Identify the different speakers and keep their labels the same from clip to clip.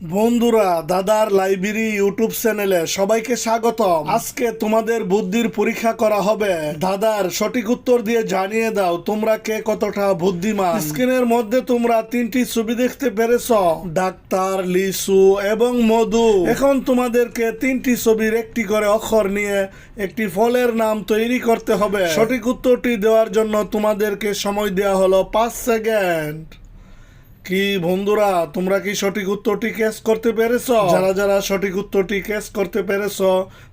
Speaker 1: বন্ধুরা, দাদার library YouTube চ্যানেলে সবাইকে স্বাগতম। আজকে তোমাদের বুদ্ধির পরীক্ষা করা হবে। দাদার সঠিক উত্তর দিয়ে জানিয়ে দাও, তোমরা কে কতটা বুদ্ধিমান? স্ক্রিনের মধ্যে তোমরা তিনটি ছবি দেখতে পেরেছ। ডাক্তার, লিসু এবং মধু। এখন তোমাদেরকে তিনটি ছবির একটি করে অক্ষর নিয়ে একটি ফলের নাম তৈরি করতে হবে। সঠিক উত্তরটি দেওয়ার জন্য তোমাদেরকে সময় দেওয়া হলো পাঁচ সেকেন্ড। কি বন্ধুরা তোমরা কি সঠিক উত্তরটি ক্যাচ করতে পেরেছ? যারা যারা সঠিক উত্তরটি ক্যাচ করতে পেরেছ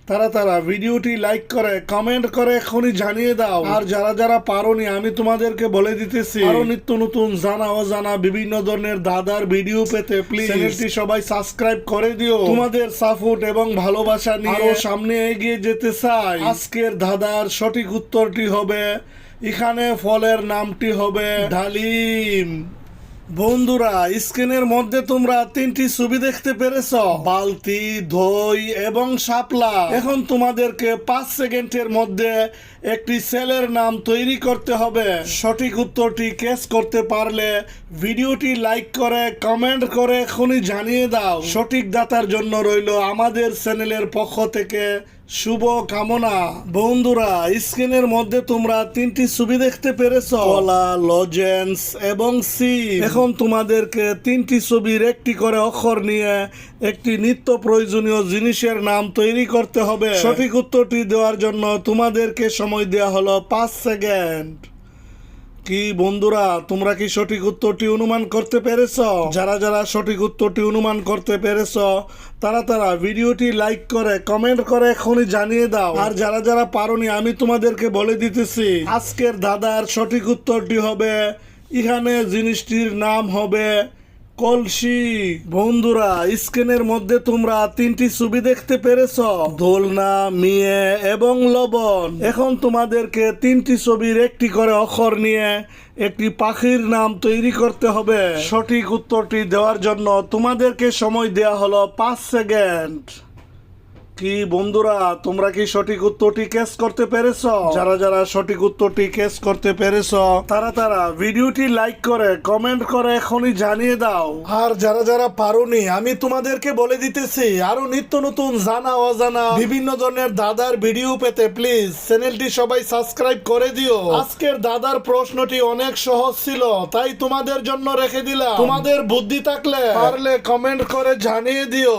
Speaker 1: তারা তারা ভিডিওটি লাইক করে কমেন্ট করে এখনই জানিয়ে দাও। আর যারা যারা পারোনি আমি তোমাদেরকে বলে দিতেছি আরও নিত্য নতুন জানা অজানা বিভিন্ন ধরনের দাদার ভিডিও পেতে প্লিজ চ্যানেলটি সবাই সাবস্ক্রাইব করে দিও। তোমাদের সাপোর্ট এবং ভালোবাসা নিয়ে সামনে এগিয়ে যেতে চাই। আজকের দাদার সঠিক উত্তরটি হবে এখানে ফলের নামটি হবে ডালিম। বন্ধুরা, স্ক্রিনের মধ্যে তোমরা তিনটি ছবি দেখতে পেরেছ। বালতি দই এবং শাপলা। এখন তোমাদেরকে পাঁচ সেকেন্ডের মধ্যে একটি সেলের নাম তৈরি করতে হবে। সঠিক উত্তরটি ক্যাচ করতে পারলে ভিডিওটি লাইক করে কমেন্ট করে এখনই জানিয়ে দাও। সঠিক দাতার জন্য রইল আমাদের চ্যানেলের পক্ষ থেকে শুভ কামনা। বন্ধুরা, স্ক্রিনের মধ্যে তোমরা তিনটি ছবি দেখতে পেরেছ। কলা, লজেন্স এবং সি এখন তোমাদেরকে তিনটি ছবির একটি করে অক্ষর নিয়ে একটি নিত্য প্রয়োজনীয় জিনিসের নাম তৈরি করতে হবে। সঠিক উত্তরটি দেওয়ার জন্য তোমাদেরকে সময় দেওয়া হলো পাঁচ সেকেন্ড। কি বন্ধুরা, তোমরা কি সঠিক উত্তরটি অনুমান করতে পেরেছ? যারা যারা সঠিক উত্তরটি অনুমান করতে পেরেছ, তারা তারা ভিডিওটি লাইক করে, কমেন্ট করে এখনই জানিয়ে দাও। আর যারা যারা পারোনি, আমি তোমাদেরকে বলে দিতেছি, আজকের দাদার সঠিক উত্তরটি হবে এখানে জিনিসটির নাম হবে কলসি। বন্ধুরা, স্ক্রিনের মধ্যে তোমরা তিনটি ছবি দেখতে পেরেছ। দোলনা, মিয়ে এবং লবণ। এখন তোমাদেরকে তিনটি ছবির একটি করে অক্ষর নিয়ে একটি পাখির নাম তৈরি করতে হবে। সঠিক উত্তরটি দেওয়ার জন্য তোমাদেরকে সময় দেয়া হলো পাঁচ সেকেন্ড। কি বন্ধুরা, তোমরা কি সঠিক উত্তরটি ক্যাচ করতে পেরেছ? যারা যারা সঠিক উত্তরটি ক্যাচ করতে পেরেছ, তারা তারা ভিডিওটি লাইক করে কমেন্ট করে এখনই জানিয়ে দাও। আর যারা যারা পারোনি, আমি তোমাদেরকে বলে দিতেছি, আরও নিত্য নতুন জানা অজানা বিভিন্ন ধরনের দাদার ভিডিও পেতে প্লিজ চ্যানেলটি সবাই সাবস্ক্রাইব করে দিও। আজকের দাদার প্রশ্নটি অনেক সহজ ছিল, তাই তোমাদের জন্য রেখে দিলাম। তোমাদের বুদ্ধি থাকলে পারলে কমেন্ট করে জানিয়ে দিও।